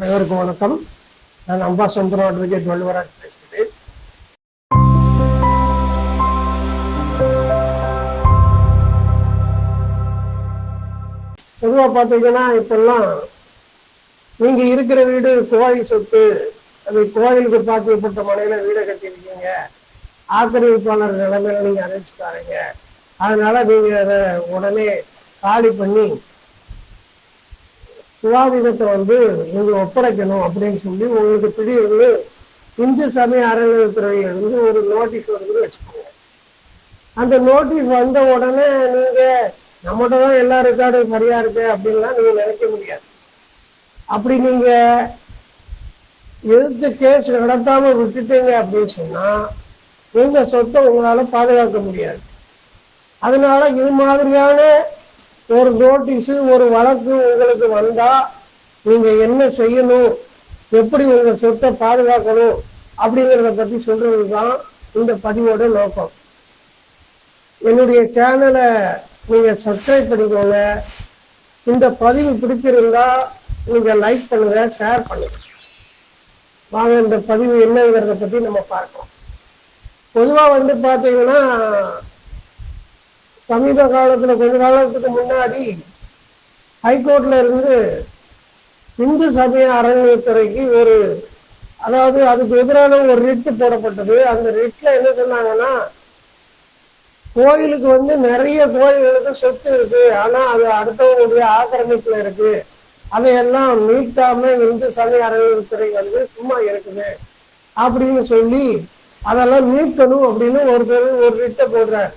அனைவருக்கும் வணக்கம். நான் அம்பா சுந்தரம் அட்வொகேட் வள்ளுவராஜ் பேசுகிறேன். பொதுவாக பார்த்தீங்கன்னா இப்பெல்லாம் நீங்க இருக்கிற வீடு கோயில் சொத்து அது கோயிலுக்கு பாக்கப்பட்ட மனையில வீடை கட்டியிருக்கீங்க. ஆக்கிரமிப்பாளர் நிலைமையில நீங்க அழைச்சிட்டாருங்க அதனால நீங்க அதை உடனே காலி பண்ணி சுவாதீனத்தை வந்து நீங்கள் ஒப்படைக்கணும் அப்படின்னு சொல்லி உங்களுக்கு திடீர்னு இந்து சமய அறநிலையத்துறையிலிருந்து ஒரு நோட்டீஸ் வருதுன்னு வச்சுக்கோங்க. அந்த நோட்டீஸ் வந்த உடனே நீங்க நம்மகிட்ட தான் எல்லா ரெக்கார்டும் சரியா இருக்கு அப்படின்லாம் நீங்க நினைக்க முடியாது. அப்படி நீங்க எதிர்த்து கேஸ் நடத்தாம விட்டுட்டீங்க அப்படின்னு சொன்னா உங்க சொத்தை உங்களால பாதுகாக்க முடியாது. அதனால இது மாதிரியான ஒரு நோட்டீஸ் ஒரு வழக்கு உங்களுக்கு வந்தா நீங்க என்ன செய்யணும்? எப்படி உங்க சொத்தை பாதுகாக்கணும்? அப்படிங்கிறத பத்தி சொல்றது தான் இந்த பதிவோட நோக்கம். என்னுடைய சேனலை நீங்க சப்ஸ்கிரைப் பண்ணிக்கோங்க. இந்த பதிவு பிடிச்சிருந்தா நீங்க லைக் பண்ணுங்க ஷேர் பண்ணுங்க. வாங்க இந்த பதிவு என்னங்கிறத பத்தி நம்ம பார்க்கலாம். பொதுவா வந்து பாத்தீங்கன்னா சமீப காலத்துல கொஞ்ச காலத்துக்கு முன்னாடி ஹைகோர்ட்ல இருந்து இந்து சமய அறநிலையத்துறைக்கு ஒரு அதாவது அதுக்கு எதிரான ஒரு ரிட்டு போடப்பட்டது. அந்த ரிட்ல என்ன சொன்னாங்கன்னா கோயிலுக்கு வந்து நிறைய கோயில்களுக்கு சொத்து இருக்கு. ஆனா அது அடுத்தவங்களுடைய ஆக்கிரமிப்புல இருக்கு. அதையெல்லாம் மீட்காம இந்து சமய அறநிலையத்துறை வந்து சும்மா இருக்குது அப்படின்னு சொல்லி அதெல்லாம் மீட்கணும் அப்படின்னு ஒரு பேர் ஒரு ரிட்டை போடுறாரு.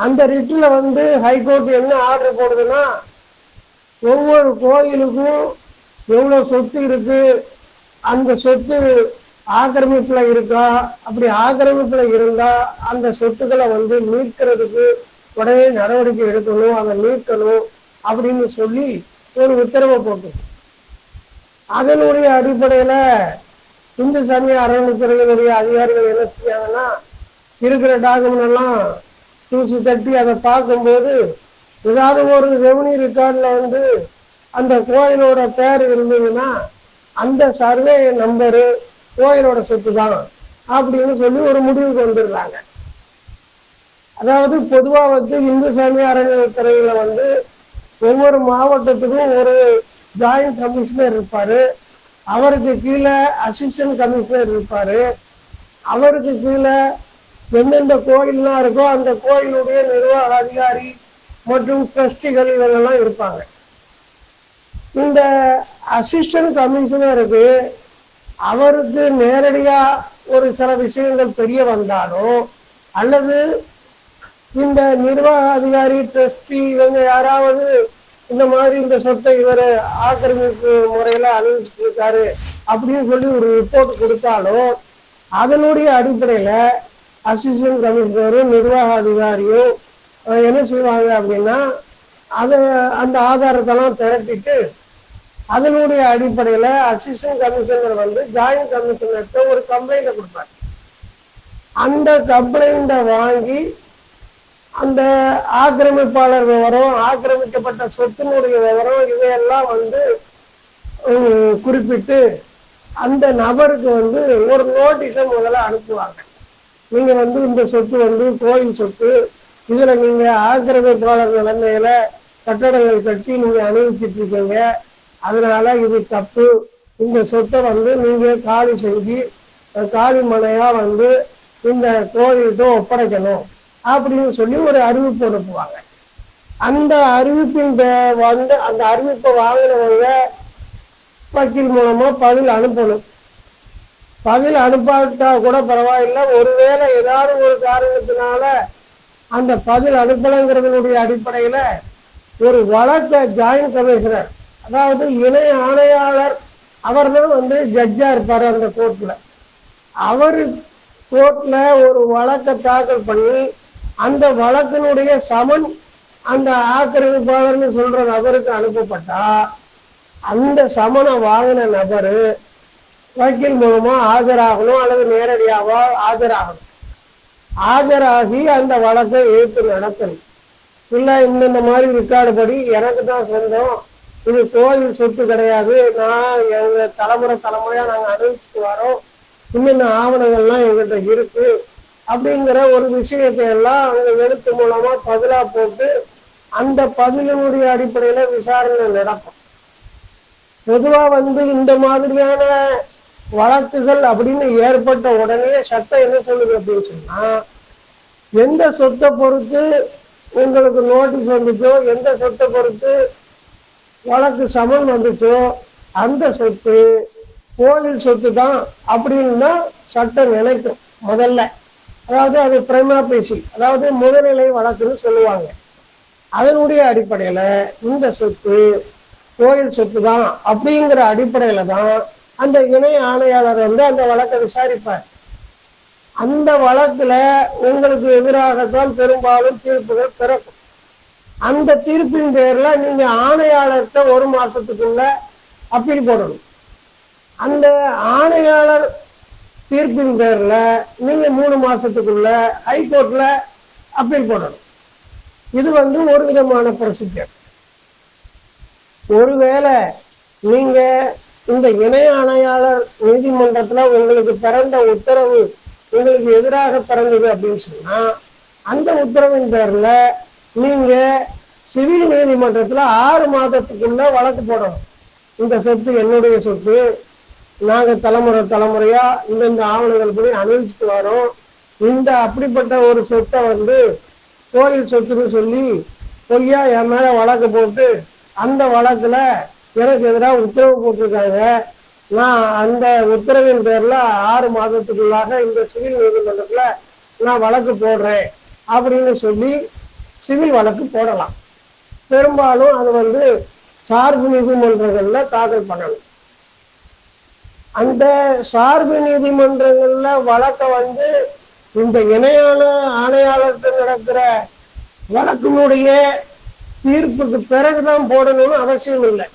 அந்த ரிட்டில் வந்து ஹைகோர்ட் என்ன ஆர்டர் போடுதுன்னா ஒவ்வொரு கோயிலுக்கும் எவ்வளோ சொத்து இருக்கு அந்த சொத்து ஆக்கிரமிப்புல இருக்கா அப்படி ஆக்கிரமிப்புல இருந்தா அந்த சொத்துக்களை வந்து மீட்கிறதுக்கு உடனே நடவடிக்கை எடுக்கணும் அதை மீட்கணும் அப்படின்னு சொல்லி ஒரு உத்தரவை போட்டு அதனுடைய அடிப்படையில இந்து சமய அறநிலைத்துறையினுடைய அதிகாரிகள் என்ன செஞ்சாங்கன்னா இருக்கிற டாக்குமெண்ட் எல்லாம் தூசி தட்டி அதை பார்க்கும்போது ஏதாவது ஒரு ரெவன்யூ ரெக்கார்டில் வந்து அந்த கோயிலோட பேர் இருந்ததுன்னா அந்த சர்வே நம்பரு கோயிலோட சொத்து தான் அப்படின்னு சொல்லி ஒரு முடிவுக்கு வந்துடுறாங்க. அதாவது பொதுவா வந்து இந்து சமய அறநிலையத்துறையில வந்து ஒவ்வொரு மாவட்டத்துக்கும் ஒரு ஜாயிண்ட் கமிஷனர் இருப்பாரு. அவருக்கு கீழே அசிஸ்டன்ட் கமிஷனர் இருப்பாரு. அவருக்கு கீழே எந்தெந்த கோயில்லாம் இருக்கோ அந்த கோயிலுடைய நிர்வாக அதிகாரி மற்றும் ட்ரஸ்டிகள் இவங்கெல்லாம் இருப்பாங்க. இந்த அசிஸ்டன்ட் கமிஷனருக்கு அவருக்கு நேரடியாக ஒரு சில விஷயங்கள் தெரிய வந்தாலும் அல்லது இந்த நிர்வாக அதிகாரி ட்ரஸ்டி இவங்க யாராவது இந்த மாதிரி இந்த சொத்தை இவர் ஆக்கிரமிப்பு முறையில் அனுபவிச்சிருக்காரு அப்படின்னு சொல்லி ஒரு ரிப்போர்ட் கொடுத்தாலும் அதனுடைய அடிப்படையில் அசிஸ்டன்ட் கமிஷனரும் நிர்வாக அதிகாரியும் என்ன செய்வாங்க அப்படின்னா அதை அந்த ஆதாரத்தெல்லாம் திரட்டிட்டு அதனுடைய அடிப்படையில அசிஸ்டன்ட் கமிஷனர் வந்து ஜாயின்ட் கமிஷனர்கிட்ட ஒரு கம்ப்ளைண்ட்டை கொடுப்பாரு. அந்த கம்ப்ளைண்ட்டை வாங்கி அந்த ஆக்கிரமிப்பாளர் விவரம் ஆக்கிரமிக்கப்பட்ட சொத்தினுடைய விவரம் இதையெல்லாம் வந்து குறிப்பிட்டு அந்த நபருக்கு வந்து ஒரு நோட்டீஸை முதல்ல அனுப்புவாங்க. நீங்க வந்து இந்த சொத்து வந்து கோயில் சொத்து இதுல நீங்க ஆக்கிரமிப்பாளர் நிலைமையில கட்டடங்கள் கட்டி நீங்க அனுபவிச்சுட்டு இருக்கீங்க. அதனால இது தப்பு. இந்த சொத்தை வந்து நீங்க காலி செஞ்சு காலி மனையா வந்து இந்த கோயில்கிட்ட ஒப்படைக்கணும் அப்படின்னு சொல்லி ஒரு அறிவிப்பு அனுப்புவாங்க. அந்த அறிவிப்பின் வந்து அந்த அறிவிப்பை வாங்கினவங்க வக்கீல் மூலமா பதில் அனுப்பணும். பதில் அனுப்பாவிட்டா கூட பரவாயில்ல. ஒருவேளை ஏதாவது ஒரு காரணத்தினால அந்த பதில் அனுப்பலைங்கிறதுனுடைய அடிப்படையில ஒரு வழக்கை ஜாயின்ட் கமிஷனர் அதாவது இணை ஆணையாளர் அவர் தான் வந்து ஜட்ஜா இருப்பார் அந்த கோர்ட்ல அவரு கோர்ட்ல ஒரு வழக்கை தாக்கல் பண்ணி அந்த வழக்கினுடைய சமன் அந்த ஆக்கிரமிப்பாளர்னு சொல்ற நபருக்கு அனுப்பப்பட்டா அந்த சமனை வாங்கின நபரு வக்கீல் மூலமா ஆஜராகணும் அல்லது நேரடியாவோ ஆஜராகணும். ஆஜராகி அந்த வழக்கை ஏற்று நடத்தணும். இல்லை இந்தந்த மாதிரி ரெக்கார்டு படி எனக்கு தான் சொந்தம். இது கோயில் சொத்து கிடையாது. நான் எங்க தலைமுறை தலைமுறையா நாங்க அனுபவிச்சுட்டு வரோம். இன்னென்ன ஆவணங்கள்லாம் எங்கிட்ட இருக்கு. அப்படிங்கிற ஒரு விஷயத்தை எல்லாம் அவங்க எழுத்து மூலமா பதிலா போட்டு அந்த பதிலினுடைய அடிப்படையில விசாரணை நடக்கும். பொதுவா வந்து இந்த மாதிரியான வழக்குகள் அப்படின்னு ஏற்பட்ட உடனே சட்டம் என்ன சொல்லுது அப்படின்னு சொன்னா எந்த சொத்தை பொறுத்து உங்களுக்கு நோட்டீஸ் வந்துச்சோ எந்த சொத்தை பொறுத்து வழக்கு சமன் வந்துச்சோ அந்த சொத்து கோயில் சொத்து தான் அப்படின்னு தான் சட்டம் நினைக்கும் முதல்ல. அதாவது அது பிரைமா பேசி அதாவது முதல்நிலை வழக்குன்னு சொல்லுவாங்க. அதனுடைய அடிப்படையில் இந்த சொத்து கோயில் சொத்து தான் அப்படிங்கிற அடிப்படையில் தான் அந்த இணை ஆணையாளர் வந்து அந்த வழக்கை விசாரிப்பார். அந்த வழக்குல உங்களுக்கு எதிராகத்தான் பெரும்பாலும் தீர்ப்புகள் பிறக்கும். அந்த தீர்ப்பின் பேர்ல நீங்க ஆணையாளர்கிட்ட ஒரு மாசத்துக்குள்ள அப்பீல் போடணும். அந்த ஆணையாளர் தீர்ப்பின் பேர்ல நீங்க மூணு மாசத்துக்குள்ள ஹைகோர்ட்ல அப்பீல் போடணும். இது வந்து ஒரு விதமான ப்ரொசீஜர் ஒருவேளை நீங்க இந்த இணை ஆணையாளர் நீதிமன்றத்துல உங்களுக்கு பிறந்த உத்தரவு உங்களுக்கு எதிராக பிறந்தது அப்படின்னு சொன்னா அந்த உத்தரவின் பேர்ல நீங்க சிவில் நீதிமன்றத்துல ஆறு மாதத்துக்குள்ள வழக்கு போடணும். இந்த சொத்து என்னுடைய சொத்து. நாங்க தலைமுறை தலைமுறையா இந்தந்த ஆவணங்கள் படி அனுபவிச்சுட்டு வரோம். இந்த அப்படிப்பட்ட ஒரு சொத்தை வந்து கோயில் சொத்துன்னு சொல்லி பொய்யா என் மேல வழக்கு போட்டு அந்த வழக்குல எனக்கு எதிராக உத்தரவு போட்டிருக்காங்க. நான் அந்த உத்தரவின் பேர்ல ஆறு மாதத்துக்குள்ளாக இந்த சிவில் நீதிமன்றத்துல நான் வழக்கு போடுறேன் அப்படின்னு சொல்லி சிவில் வழக்கு போடலாம். பெரும்பாலும் அது வந்து சார்பு நீதிமன்றங்கள்ல தாக்கல் பண்ணணும். அந்த சார்பு நீதிமன்றங்கள்ல வழக்க வந்து இந்த இணையான ஆணையாளருக்கு நடக்கிற வழக்கினுடைய தீர்ப்புக்கு பிறகுதான் போடணும்னு அவசியம் இல்லை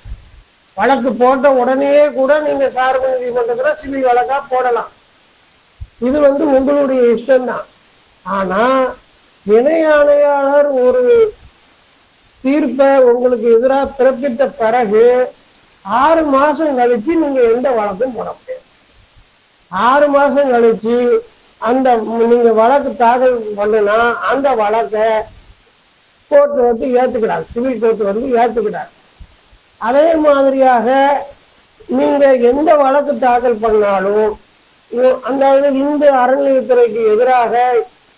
வழக்கு போட்ட உடனேயே கூட நீங்க சார்பு நீதிமன்றத்துல சிவில் வழக்கா போடலாம். இது வந்து உங்களுடைய இஷ்டம்தான். ஆனா இணை ஆணையாளர் ஒரு தீர்ப்பை உங்களுக்கு எதிராக பிறப்பித்த பிறகு ஆறு மாசம் கழிச்சு நீங்க எந்த வழக்கும் போட முடியாது. ஆறு மாசம் கழிச்சு அந்த நீங்க வழக்கு தாக்கல் பண்ணுனா அந்த வழக்கை கோர்ட் வந்து ஏத்துக்கிறாங்க சிவில் கோர்ட் வந்து ஏத்துக்கிறாங்க அதே மாதிரியாக நீங்கள் எந்த வழக்கு தாக்கல் பண்ணாலும் அந்த இந்து அறநிலையத்துறைக்கு எதிராக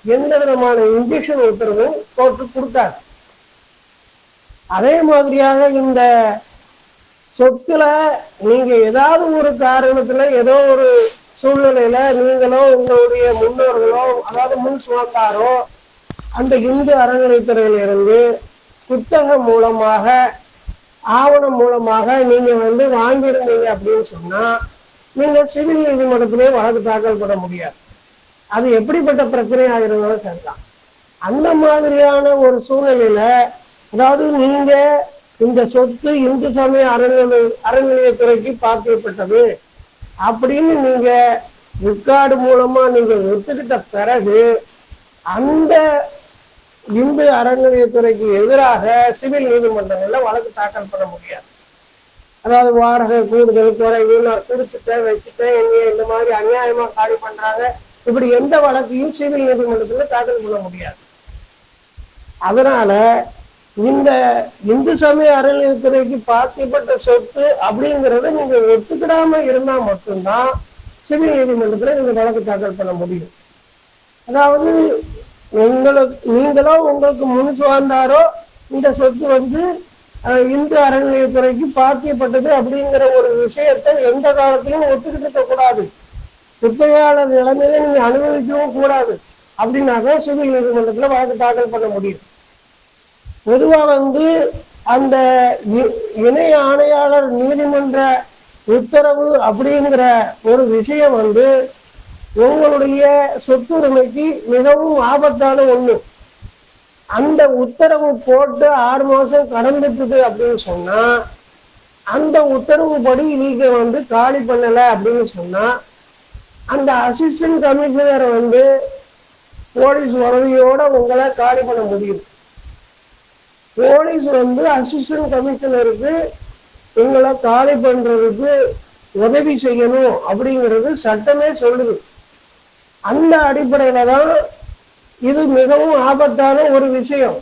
எந்த விதமான இன்ஜெக்ஷன் உத்தரவும் கோர்ட்டு கொடுத்தாங்க அதே மாதிரியாக இந்த சொத்துல நீங்க ஏதாவது ஒரு காரணத்துல ஏதோ ஒரு சூழ்நிலையில நீங்களோ உங்களுடைய முன்னோர்களோ அதாவது முன் சுமந்தாரோ அந்த இந்து அறநிலைத்துறையில இருந்து புத்தகம் மூலமாக ஆவணம் மூலமாக நீங்க வந்து வாங்கியிருந்தீங்க அப்படின்னு சொன்னா நீங்க சிவில் நீதிமன்றத்திலே வழக்கு தாக்கல் பண்ண முடியாது. அது எப்படிப்பட்ட பிரச்சனையாக இருந்தாலும் சரிதான். அந்த மாதிரியான ஒரு சூழ்நிலையில அதாவது நீங்க இந்த சொத்து இந்து சமய அறநிலை அறநிலையத்துறைக்கு பார்க்கப்பட்டது அப்படின்னு நீங்க ரெக்கார்டு மூலமா நீங்க ஒத்துக்கிட்ட பிறகு அந்த இந்து அறநிலையத்துறைக்கு எதிராக சிவில் நீதிமன்றங்கள்ல வழக்கு தாக்கல் பண்ண முடியாது. அதாவது வாடகை கூடுதல் குறைவு நான் கொடுத்துட்டேன் வச்சுட்டேன் என்னைய இந்த மாதிரி அநியாயமா காலி பண்றாங்க. இப்படி எந்த வழக்கையும் சிவில் நீதிமன்றத்துல தாக்கல் பண்ண முடியாது. அதனால இந்த இந்து சமய அறநிலையத்துறைக்கு பாத்தியப்பட்ட சொத்து அப்படிங்கறத நீங்க ஒத்துக்கிடாம இருந்தா மட்டும்தான் சிவில் நீதிமன்றத்துல நீங்க வழக்கு தாக்கல் பண்ண முடியும். அதாவது உங்களுக்கு நீங்களோ உங்களுக்கு முன் சுவார்ந்தாரோ இந்த சொத்து வந்து இந்து அறநிலையத்துறைக்கு பாத்தியப்பட்டது அப்படிங்கிற ஒரு விஷயத்தை எந்த காலத்திலும் ஒத்துக்கிட்டு இருக்க கூடாது குத்தகையாளர் நிலைமையில நீங்க அனுபவிக்கவும் கூடாது. அப்படின்னாக்க சிவில் நீதிமன்றத்துல வழக்கு தாக்கல் பண்ண முடியும். பொதுவா வந்து அந்த இணை ஆணையாளர் நீதிமன்ற உத்தரவு அப்படிங்கிற ஒரு விஷயம் வந்து உங்களுடைய சொத்துரிமைக்கு மிகவும் ஆபத்தான ஒண்ணு. அந்த உத்தரவு போட்டு ஆறு மாசம் கடந்துட்டுது அப்படின்னு சொன்னா அந்த உத்தரவு படி நீங்க வந்து காலி பண்ணல அப்படின்னு சொன்னா அந்த அசிஸ்டன்ட் கமிஷனர் வந்து போலீஸ் உதவியோட உங்களை காலி பண்ண முடியும். போலீஸ் வந்து அசிஸ்டன்ட் கமிஷனருக்கு உங்களை காலி பண்றதுக்கு உதவி செய்யணும் அப்படிங்கிறது சட்டமே சொல்லுது. அந்த அடிப்படையில தான் இது மிகவும் ஆபத்தான ஒரு விஷயம்.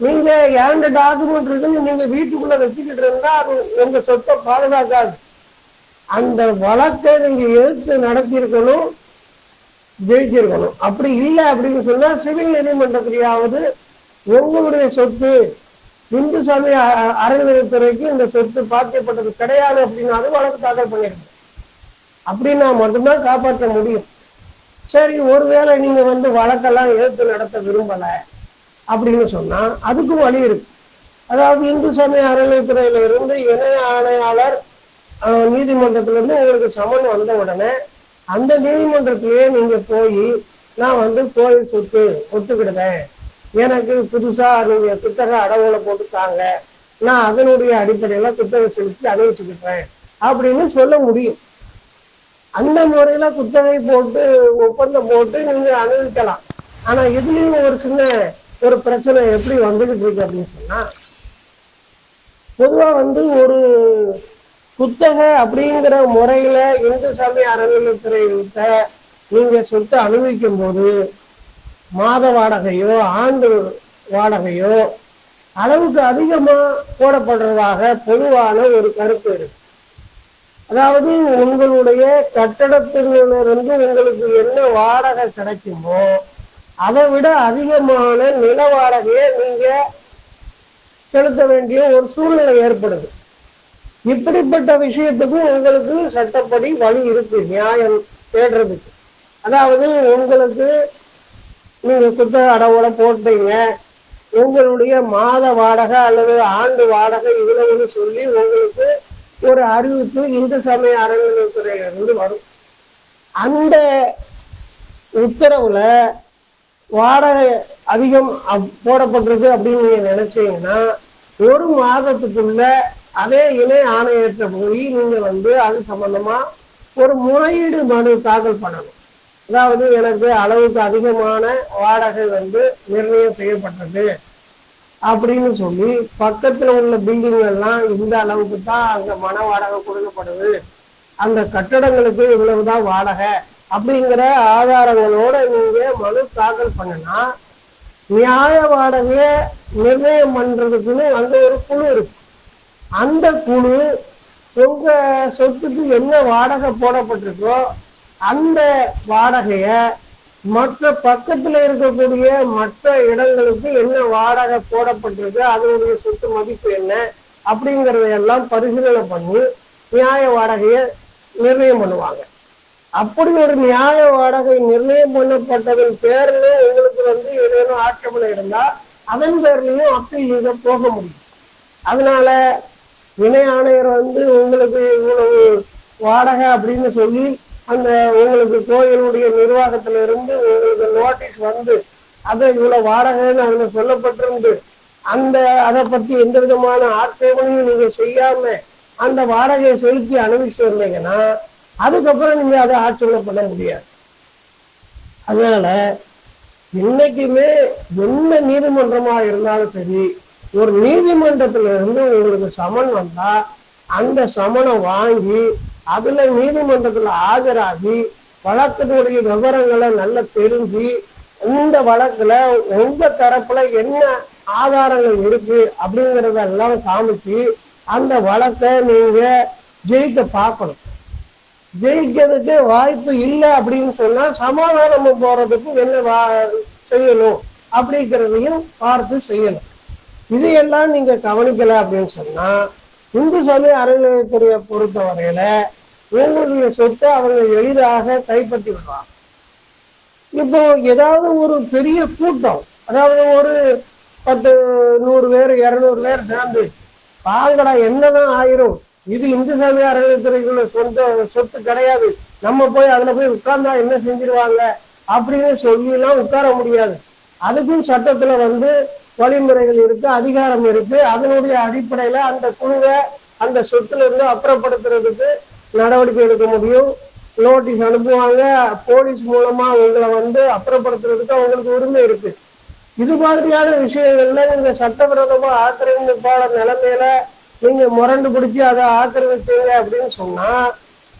நீங்க ஏண்ட டாக்குமெண்ட் இருக்குன்னு நீங்க வீட்டுக்குள்ள வச்சுக்கிட்டு இருந்தா அது உங்க சொத்தை பாதுகாக்காது. அந்த வழக்கை நீங்க எடுத்து நடத்தியிருக்கணும் ஜெயிச்சிருக்கணும். அப்படி இல்லை அப்படின்னு சொன்னா சிவில் நீதிமன்றத்திலேயாவது உங்களுடைய சொத்து இந்து சமய அ- அறநிலையத்துறைக்கு இந்த சொத்து பாத்தியப்பட்டது கிடையாது அப்படின்னாலும் வழக்கு தாக்கல் பண்ணிருக்கணும். அப்படின்னா மட்டும்தான் காப்பாற்ற முடியும். சரி ஒருவேளை நீங்க வந்து வழக்கெல்லாம் எடுத்து நடத்த விரும்பல அப்படின்னு சொன்னா அதுக்கும் வழி இருக்கு. அதாவது இந்து சமய அறநிலையத்துறையில இருந்து இணை ஆணையாளர் நீதிமன்றத்துல நீதிமன்றத்திலிருந்து உங்களுக்கு சமன் வந்த உடனே அந்த நீதிமன்றத்திலேயே நீங்க போய் நான் வந்து கோயில் சொத்து ஒத்துக்கிடுவேன். எனக்கு புதுசா நீங்க புத்தக அடவுல போட்டுத்தாங்க நான் அதனுடைய அடிப்படையில புத்தகம் செலுத்தி அனுபவிச்சுக்கிட்டேன் அப்படின்னு சொல்ல முடியும். அந்த முறையில குத்தகை போட்டு ஒப்பந்தம் போட்டு நீங்க அனுபவிக்கலாம். ஆனா இதுலயும் ஒரு சின்ன ஒரு பிரச்சனை எப்படி வந்துகிட்டு இருக்கு அப்படின்னு சொன்னா பொதுவா வந்து ஒரு குத்தகை அப்படிங்கிற முறையில இந்து சமய அறநிலையத்துறைகிட்ட நீங்க சொத்தை அனுபவிக்கும் போது மாத வாடகையோ ஆண்டு வாடகையோ அளவுக்கு அதிகமா போடப்படுறதாக பொதுவான ஒரு கருத்து இருக்கு. அதாவது உங்களுடைய கட்டடத்திலிருந்து உங்களுக்கு என்ன வாடகை கிடைக்குமோ அதை விட அதிகமான நில வாடகையை நீங்க செலுத்த வேண்டிய ஒரு சூழ்நிலை ஏற்படுது. இப்படிப்பட்ட விஷயத்துக்கும் உங்களுக்கு சட்டப்படி வழி இருக்கு நியாயம் தேடுறதுக்கு. அதாவது உங்களுக்கு நீங்க குத்த அடவோட போட்டீங்க உங்களுடைய மாத வாடகை அல்லது ஆண்டு வாடகை இவ்வளவுன்னு சொல்லி உங்களுக்கு ஒரு அறிவிப்பு இந்து சமய அறநிலையத்துறையிலிருந்து வரும். அந்த உத்தரவுல வாடகை அதிகம் அப்- போடப்பட்டிருக்கு அப்படின்னு நீங்க நினைச்சீங்கன்னா ஒரு மாதத்துக்குள்ள அதே இணை ஆணையற்ற போய் நீங்க வந்து அது சம்பந்தமா ஒரு முறையீடு மனு தாக்கல் பண்ணணும். அதாவது எனக்கு அளவுக்கு அதிகமான வாடகை வந்து நிர்ணயம் செய்யப்பட்டது. அப்படின்னு சொல்லி பக்கத்துல உள்ள பில்டிங் எல்லாம் இந்த அளவுக்கு தான் அங்க மன வாடகை கொடுக்கப்படுது. அந்த கட்டடங்களுக்கு இவ்வளவுதான் வாடகை அப்படிங்கிற ஆதாரங்களோட நீங்க மனு தாக்கல் பண்ணனா நியாய வாடகையை நிர்ணயம் பண்றதுக்குன்னு அங்க ஒரு குழு இருக்கு. அந்த குழு உங்க சொத்துக்கு என்ன வாடகை போடப்பட்டிருக்கோ அந்த வாடகைய மற்ற பக்கத்துல இருக்கக்கூடிய மற்ற இடங்களுக்கு என்ன வாடகை போடப்பட்டிருக்கு அதனுடைய சொத்து மதிப்பு என்ன அப்படிங்கறதையெல்லாம் பரிசீலனை பண்ணி நியாய வாடகையை நிர்ணயம் பண்ணுவாங்க. அப்படி ஒரு நியாய வாடகை நிர்ணயம் பண்ணப்பட்டதன் பேர்ல எங்களுக்கு வந்து ஏதேனும் ஆட்சேபனை இருந்தா அதன் பேர்லயும் அப்பீல் நீங்க போக முடியும். அதனால இணை ஆணையர் வந்து உங்களுக்கு இவ்வளவு வாடகை அப்படின்னு சொல்லி அந்த உங்களுக்கு கோயிலுடைய நிர்வாகத்துல இருந்து உங்களுக்கு நோட்டீஸ் வந்து அது இவ்வளவு வாடகைன்னு அதுல சொல்லப்பட்டிருந்து அந்த அதை பத்தி எந்த விதமான ஆட்சேபனையும் நீங்க செய்யாம அந்த வாடகையை செலுத்தி அனுபவிச்சு வந்தீங்கன்னா அதுக்கப்புறம் நீங்க அதை ஆட்சேபனை பண்ண முடியாது. அதனால இன்னைக்குமே என்ன நீதிமன்றமா இருந்தாலும் சரி ஒரு நீதிமன்றத்துல இருந்து உங்களுக்கு சமன் வந்தா அந்த சமனை வாங்கி அதுல நீதிமன்றத்துல ஆஜராகி வழக்கினுடைய விவரங்களை நல்லா தெரிஞ்சு இந்த வழக்குல உங்க தரப்புல என்ன ஆதாரங்கள் இருக்கு அப்படிங்கறதெல்லாம் காமிச்சு அந்த வழக்கை நீங்க ஜெயிக்க பார்க்கணும். ஜெயிக்கிறதுக்கு வாய்ப்பு இல்லை அப்படின்னு சொன்னா சமாதானம் போறதுக்கு என்ன வா- செய்யணும் அப்படிங்கிறதையும் பார்த்து செய்யணும். இதையெல்லாம் நீங்க கவனிக்கல அப்படின்னு சொன்னா இந்து சமய அறநிலையத்துறையை பொறுத்த வரையில உங்களுடைய சொத்தை அவர்கள் எளிதாக கைப்பற்றி விடுவாங்க. இப்போ ஏதாவது ஒரு பெரிய கூட்டம் அதாவது ஒரு பத்து நூறு பேர் இருநூறு பேர் சேர்ந்து பாங்கடா என்னதான் ஆயிரும்? இது இந்து சமய அறநிலையத்துறைக்குள்ள சொந்த சொத்து கிடையாது. நம்ம போய் அதுல போய் உட்கார்ந்தா என்ன செஞ்சிருவாங்க? அப்படின்னு சொல்லிலாம் உட்கார முடியாது. அதுக்கும் சட்டத்துல வந்து வழிமுறைகள் இருக்கு அதிகாரம் இருக்கு. அதனுடைய அடிப்படையில அந்த குழுவை அந்த சொத்துல இருந்து அப்புறப்படுத்துறதுக்கு நடவடிக்கை எடுக்க முடியும். நோட்டீஸ் அனுப்புவாங்க. போலீஸ் மூலமா உங்களை வந்து அப்புறப்படுத்துறதுக்கு அவங்களுக்கு உரிமை இருக்கு. இது மாதிரியான விஷயங்கள்ல நீங்க சட்டவிரோதமா ஆக்கிரமிப்பாளர் நிலைமையில நீங்க முரண்டு பிடிச்சி அதை ஆக்கிரமிச்சீங்க அப்படின்னு சொன்னா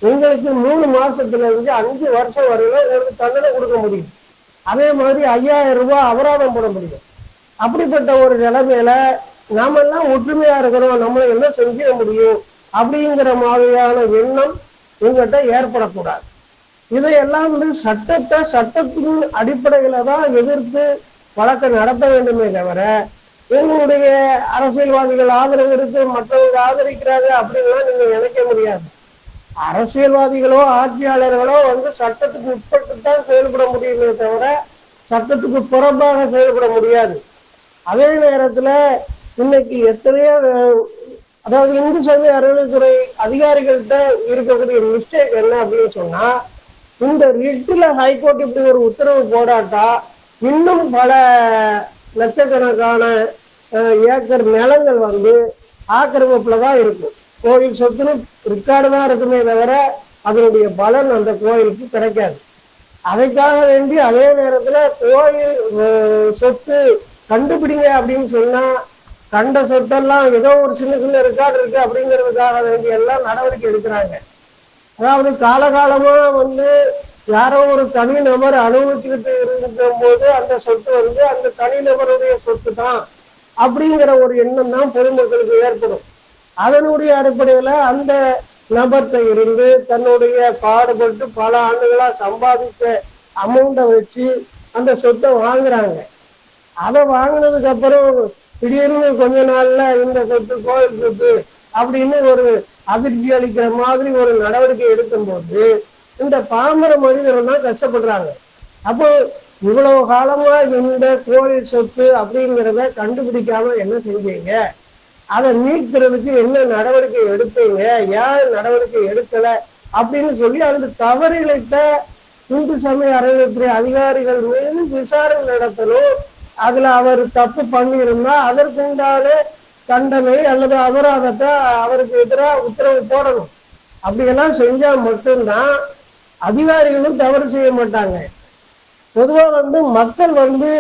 உங்களுக்கு மூணு மாசத்துல இருந்து அஞ்சு வருஷம் வரையில உங்களுக்கு தண்டனை கொடுக்க முடியும். அதே மாதிரி ஐயாயிரம் ரூபாய் அபராதம் போட முடியும். அப்படிப்பட்ட ஒரு நிலைமையில நாமெல்லாம் ஒற்றுமையா இருக்கிறோம் நம்மளை என்ன செஞ்சிட முடியும்? அப்படிங்கிற மாதிரியான எண்ணம் உங்ககிட்ட ஏற்படக்கூடாது. இதையெல்லாம் வந்து சட்டத்தை சட்டத்தின் அடிப்படையில தான் எதிர்த்து வழக்கு நடத்த வேண்டுமே தவிர எங்களுடைய அரசியல்வாதிகள் ஆதரவு இருக்கு மற்றவங்க ஆதரிக்கிறாங்க அப்படின்லாம் நீங்க நினைக்க முடியாது. அரசியல்வாதிகளோ ஆட்சியாளர்களோ வந்து சட்டத்துக்கு உட்பட்டு தான் செயல்பட முடியுமே தவிர சட்டத்துக்கு புறம்பாக செயல்பட முடியாது. அதே நேரத்துல இன்னைக்கு எத்தனையோ அதாவது இந்து சமய அறநிலைத்துறை அதிகாரிகள்கிட்ட இருக்கக்கூடிய மிஸ்டேக் என்ன அப்படின்னு சொன்னா இந்த ரிட்டில் ஹைகோர்ட் இப்படி ஒரு உத்தரவு போடாட்டா இன்னும் பல லட்சக்கணக்கான ஏக்கர் நிலங்கள் வந்து ஆக்கிரமிப்புல தான் இருக்கும். கோயில் சொத்துன்னு ரிக்கார்டு தான் இருக்குமே தவிர அதனுடைய பலன் அந்த கோயிலுக்கு கிடைக்காது. அதைக்காக வேண்டி அதே நேரத்துல கோயில் சொத்து கண்டுபிடிங்க அப்படின்னு சொன்னா கண்ட சொத்தெல்லாம் ஏதோ ஒரு சின்ன சின்ன ரெக்கார்டு இருக்கு அப்படிங்கிறதுக்காக வேண்டிய எல்லாம் நடவடிக்கை எடுக்கிறாங்க. அதாவது காலகாலமா வந்து யாரோ ஒரு தனி நபர் அனுபவிச்சுக்கிட்டு இருக்கும் போது அந்த சொத்து வந்து அந்த தனி நபருடைய சொத்து தான் அப்படிங்கிற ஒரு எண்ணம் தான் பொதுமக்களுக்கு ஏற்படும். அதனுடைய அடிப்படையில அந்த நபர்கிட்ட இருந்து தன்னுடைய பாடுபட்டு பல ஆண்டுகளா சம்பாதித்த அமௌண்ட்டை வச்சு அந்த சொத்தை வாங்குறாங்க. அதை வாங்கினதுக்கு அப்புறம் திடீர்னு கொஞ்ச நாள்ல இந்த சொத்து கோயில் சொத்து அப்படின்னு ஒரு அதிர்ச்சி அளிக்கிற மாதிரி ஒரு நடவடிக்கை எடுக்கும்போது இந்த பாமர மனிதர்கள் தான் கஷ்டப்படுறாங்க. அப்போ இவ்வளவு காலமா இந்த கோயில் சொத்து அப்படிங்கிறத கண்டுபிடிக்காம என்ன செஞ்சீங்க? அதை நீக்கிறதுக்கு என்ன நடவடிக்கை எடுத்தீங்க? ஏன் நடவடிக்கை எடுக்கல? அப்படின்னு சொல்லி அந்த தவறிழைத்த இந்து சமய அறநிலையத்துறை அதிகாரிகள் மீது விசாரணை நடத்தணும். அதுல அவர் தப்பு பண்ணியிருந்தா அதற்கு அதற்குண்டான தண்டனை அல்லது அபராதத்தை அவருக்கு எதிராக உத்தரவு போடணும். அப்படியெல்லாம் செஞ்சா மட்டும்தான் அதிகாரிகளும் தவறு செய்ய மாட்டாங்க. பொதுவா வந்து மக்கள் வந்து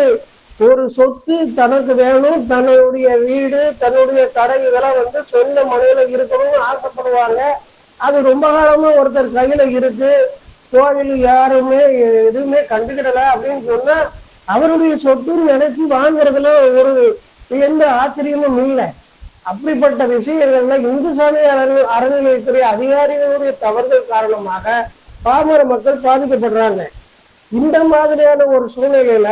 ஒரு சொத்து தனக்கு வேணும் தன்னுடைய வீடு தன்னுடைய கடை இதெல்லாம் வந்து சொந்த மனையில இருக்கணும்னு ஆசைப்படுவாங்க. அது ரொம்ப காலமா ஒருத்தர் கையில இருக்கு. கோவில் யாருமே எதுவுமே கண்டுக்கிடல அப்படின்னு சொன்னா அவருடைய சொத்துன்னு நினைச்சு வாங்குறதுல ஒரு எந்த ஆச்சரியமும் இல்லை. அப்படிப்பட்ட விஷயங்கள்ல இந்து சமய அறநிலையத்துறை அதிகாரிகளுடைய தவறுகள் காரணமாக பாமர மக்கள் பாதிக்கப்படுறாங்க. இந்த மாதிரியான ஒரு சூழ்நிலையில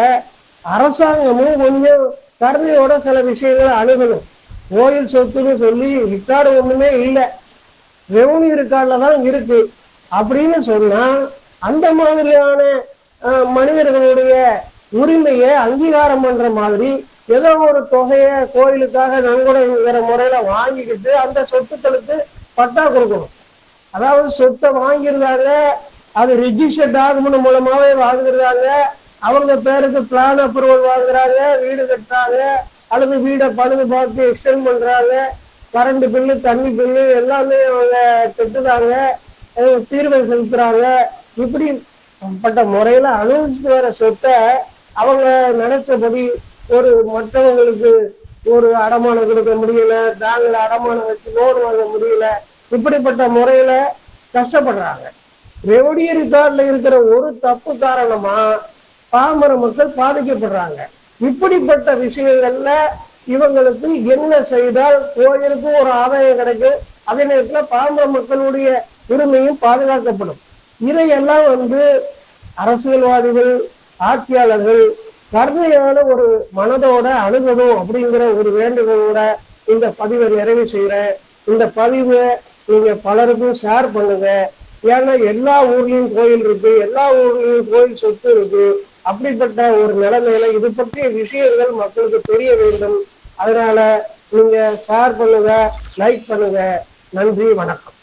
அரசாங்கமும் கொஞ்சம் கருணையோட சில விஷயங்களை அணுகணும். கோயில் சொத்துன்னு சொல்லி ரிக்கார்டு ஒண்ணுமே இல்லை. ரெவன்யூ ரிக்கார்டில் தான் இருக்கு. அப்படின்னு சொன்னா அந்த மாதிரியான மனிதர்களுடைய உரிமையை அங்கீகாரம் பண்ற மாதிரி ஏதோ ஒரு தொகையை கோயிலுக்காக நன்கொடைங்கிற முறையில வாங்கிக்கிட்டு அந்த சொத்துக்களுக்கு பட்டா கொடுக்கணும். அதாவது சொத்தை வாங்கியிருந்தாங்க அது ரிஜிஸ்டர் டாக்குமெண்ட் மூலமாவே வாங்குறாங்க அவங்க பேருக்கு பிளான் அப்ரூவல் வாங்குறாங்க வீடு கட்டுறாங்க அல்லது வீடை பழுது பார்த்து எக்ஸ்டெண்ட் பண்றாங்க கரண்ட் பில்லு தண்ணி பில்லு எல்லாமே அவங்க கட்டுறாங்க தீர்வை செலுத்துறாங்க. இப்படி பட்ட முறையில அனுபவிச்சுட்டு வர சொத்தை அவங்க நினைச்சபடி ஒரு மற்றவங்களுக்கு ஒரு அடமானம் கொடுக்க முடியல பேங்க்ல அடமானம் வச்சு லோன் வாங்க முடியல இப்படிப்பட்ட முறையில கஷ்டப்படுறாங்க. ரெவடிய ரெக்கார்ட்ல இருக்கிற ஒரு தப்பு காரணமா பாமர மக்கள் பாதிக்கப்படுறாங்க. இப்படிப்பட்ட விஷயங்கள்ல இவங்களுக்கு என்ன செய்தால் கோயிலுக்கு ஒரு ஆதாயம் கிடைக்கும். அதே நேரத்துல பாமர மக்களுடைய உரிமையும் பாதுகாக்கப்படும். இதையெல்லாம் வந்து அரசியல்வாதிகள் ஆட்சியாளர்கள் கருணையான ஒரு மனதோட அணுகணும் அப்படிங்கிற ஒரு வேண்டுகோளோட இந்த பதிவை நிறைவு செய்யறேன் இந்த பதிவை நீங்க பலருக்கும் ஷேர் பண்ணுங்க. ஏன்னா எல்லா ஊர்லயும் கோயில் இருக்கு எல்லா ஊர்லயும் கோயில் சொத்து இருக்கு. அப்படிப்பட்ட ஒரு நிலைமையில இது பற்றிய விஷயங்கள் மக்களுக்கு தெரிய வேண்டும். அதனால நீங்க ஷேர் பண்ணுங்க லைக் பண்ணுங்க. நன்றி வணக்கம்.